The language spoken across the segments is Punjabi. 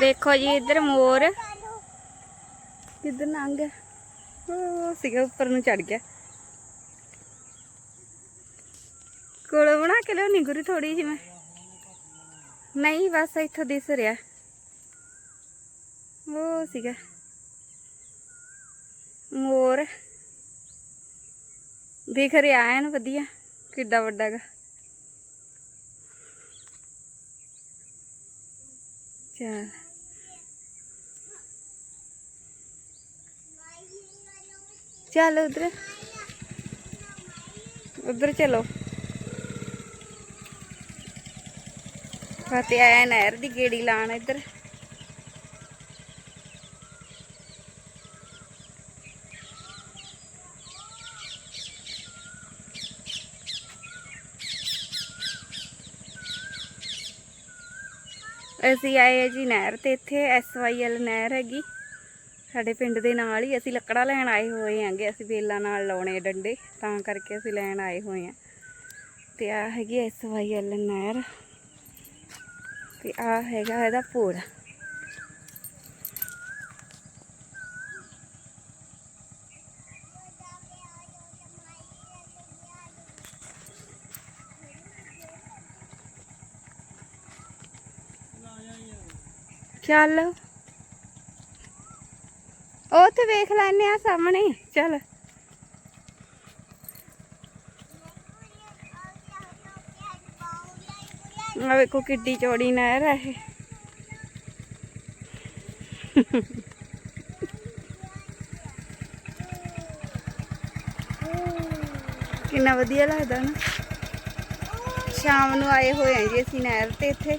ਦੇਖੋ ਜੀ ਇੱਧਰ ਮੋਰ। ਕਿੱਧਰ ਲੰਘ ਗਿਆ? ਉਹ ਸੀਗਾ ਉੱਪਰ ਨੂੰ ਚੜ ਗਿਆ। ਕੋਲ ਬਣਾ ਕੇ ਲਿਆਉਣੀ ਗੁਰੀ ਥੋੜੀ ਜਿਹੀ ਮੈਂ? ਨਹੀਂ, ਬਸ ਇੱਥੋਂ ਦਿਸ ਰਿਹਾ। ਉਹ ਸੀਗਾ। ਮੋਰ। ਦੇਖ ਰਿਹਾ ਐਨ ਵਧੀਆ, ਕਿੱਡਾ ਵੱਡਾ ਗਾ। ਚਲ। ਚੱਲ ਉਧਰ। ਉਧਰ ਚਲੋ। ਫਤਿਹ ਆਇਆ ਨਹਿਰ ਦੀ ਗੇੜੀ ਲਾਣ ਇੱਧਰ। ਅਸੀਂ ਆਏ ਜੀ ਨਹਿਰ ਤੇ, ਇੱਥੇ ਐਸ ਵਾਈ ਐਲ ਨਹਿਰ ਹੈਗੀ। ਸਾਡੇ ਪਿੰਡ ਦੇ ਨਾਲ ਹੀ ਅਸੀਂ ਲੱਕੜਾਂ ਲੈਣ ਆਏ ਹੋਏ ਆਂਗੇ ਅਸੀਂ ਬੇਲਾਂ ਨਾਲ ਲਾਉਣੇ ਡੰਡੇ, ਤਾਂ ਕਰਕੇ ਅਸੀਂ ਲੈਣ ਆਏ ਹੋਏ ਆ। ਤੇ ਆ ਹੈਗੀ ਐਸ ਵਾਈ ਐਲ ਨਹਿਰ ਤੇ ਆ ਹੈਗਾ ਇਹਦਾ ਪੁਲ ਚੱਲ ਉਹ ਤੇ ਵੇਖ ਲੈਨੇ ਆ ਸਾਹਮਣੇ, ਚੱਲ। ਆ ਵੇਖੋ ਕਿੱਡੀ ਚੌੜੀ ਨਹਿਰ ਹੈ ਇਹ। ਕਿੰਨਾ ਵਧੀਆ ਲੱਗਦਾ ਨਾ। ਸ਼ਾਮ ਨੂੰ ਆਏ ਹੋਏ ਆ ਜੀ ਅਸੀਂ ਨਹਿਰ ਤੇ ਇੱਥੇ।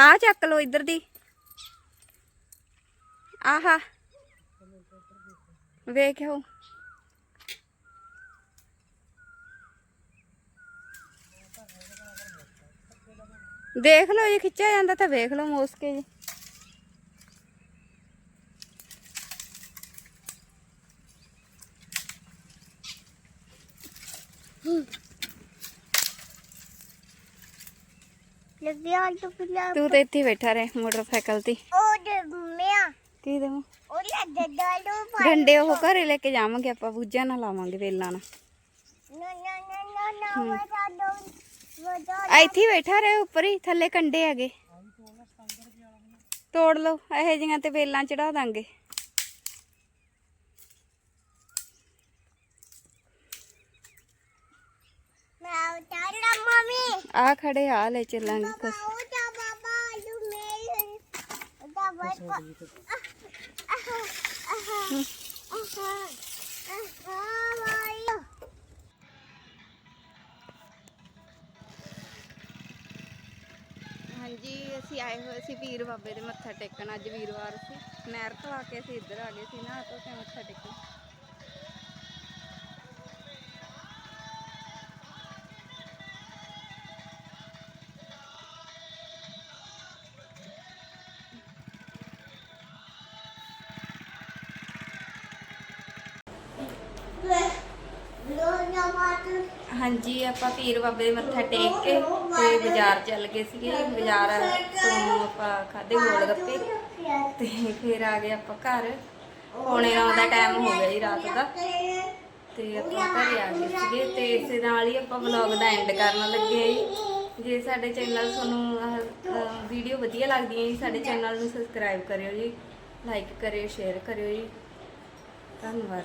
ਆ ਚੱਕ ਲੋ ਇੱਧਰ ਦੀ ਆਹਾ ਵੇਖਿਓ ਦੇਖ ਲਓ ਜੇ ਖਿੱਚਿਆ ਜਾਂਦਾ ਤਾਂ ਵੇਖ ਲਓ ਮੋਸ ਕੇ ਜੀ lebih ada pula ਤੂੰ ਤਾਂ ਇੱਥੇ ਬੈਠਾ ਰਹੇ ਮੋਟਰਸਾਈਕਲ ਤੇ। oh de mea ਕੀ ਦੇਵਾਂ? oh ya de dalu ਡੰਡੇ ਉਹ ਘਰੇ ਲੈ ਕੇ ਜਾਵਾਂਗੇ ਆਪਾਂ ਬੂਝਾ ਨਾ ਲਾਵਾਂਗੇ ਵੇਲਾਂ ਨਾਲ। no no no no no wada don wada ਆ ਇੱਥੇ ਹੀ ਬੈਠਾ ਰਹੇ ਉੱਪਰ ਹੀ ਥੱਲੇ ਕੰਡੇ ਹੈਗੇ। ਤੋੜ ਲਓ ਇਹੋ ਜਿਹੀਆਂ ਤੇ ਵੇਲਾਂ ਚੜਾ ਦਾਂਗੇ। ਆ ਖੜੇ ਆ ਲੈ ਚੱਲਾਂਗੇ ਕੁਛ ਹਾਂਜੀ ਅਸੀਂ ਆਏ ਹੋਏ ਸੀ ਵੀਰ ਬਾਬੇ ਦੇ ਮੱਥਾ ਟੇਕਣ ਅੱਜ ਵੀਰਵਾਰ ਸੀ ਨਹਿਰ ਤੋਂ ਆ ਕੇ ਅਸੀਂ ਇੱਧਰ ਆ ਗਏ ਸੀ ਨਾ ਤੋਂ ਤੇ ਮੱਥਾ ਟੇਕਣ ਹਾਂਜੀ, ਆਪਾਂ ਪੀਰ ਬਾਬੇ ਦੇ ਮੱਥਾ ਟੇਕ ਕੇ ਤੇ ਬਾਜ਼ਾਰ ਚੱਲ ਗਏ ਸੀਗੇ। ਬਾਜ਼ਾਰ ਤੋਂ ਆਪਾਂ ਖਾਦੇ ਗੋਲ ਗੱਪੇ ਤੇ ਫਿਰ ਆ ਗਏ ਆਪਾਂ ਘਰ। ਪੌਣੇ ਨੌ ਦਾ ਟਾਈਮ ਹੋ ਗਿਆ ਜੀ ਰਾਤ ਦਾ। ਤੇ ਆਪਾਂ ਘਰੇ ਆ ਗਏ ਸੀਗੇ ਤੇ ਇਸੇ ਨਾਲ ਹੀ ਆਪਾਂ ਵਲੌਗ ਦਾ ਐਂਡ ਕਰਨ ਲੱਗੇ ਆ ਜੀ। ਜੇ ਸਾਡੇ ਚੈਨਲ ਤੁਹਾਨੂੰ ਵੀਡੀਓ ਵਧੀਆ ਲੱਗਦੀਆਂ ਜੀ, ਸਾਡੇ ਚੈਨਲ ਨੂੰ ਸਬਸਕ੍ਰਾਈਬ ਕਰਿਓ ਜੀ। ਲਾਈਕ ਕਰਿਓ ਸ਼ੇਅਰ ਕਰਿਓ ਜੀ। ਧੰਨਵਾਦ।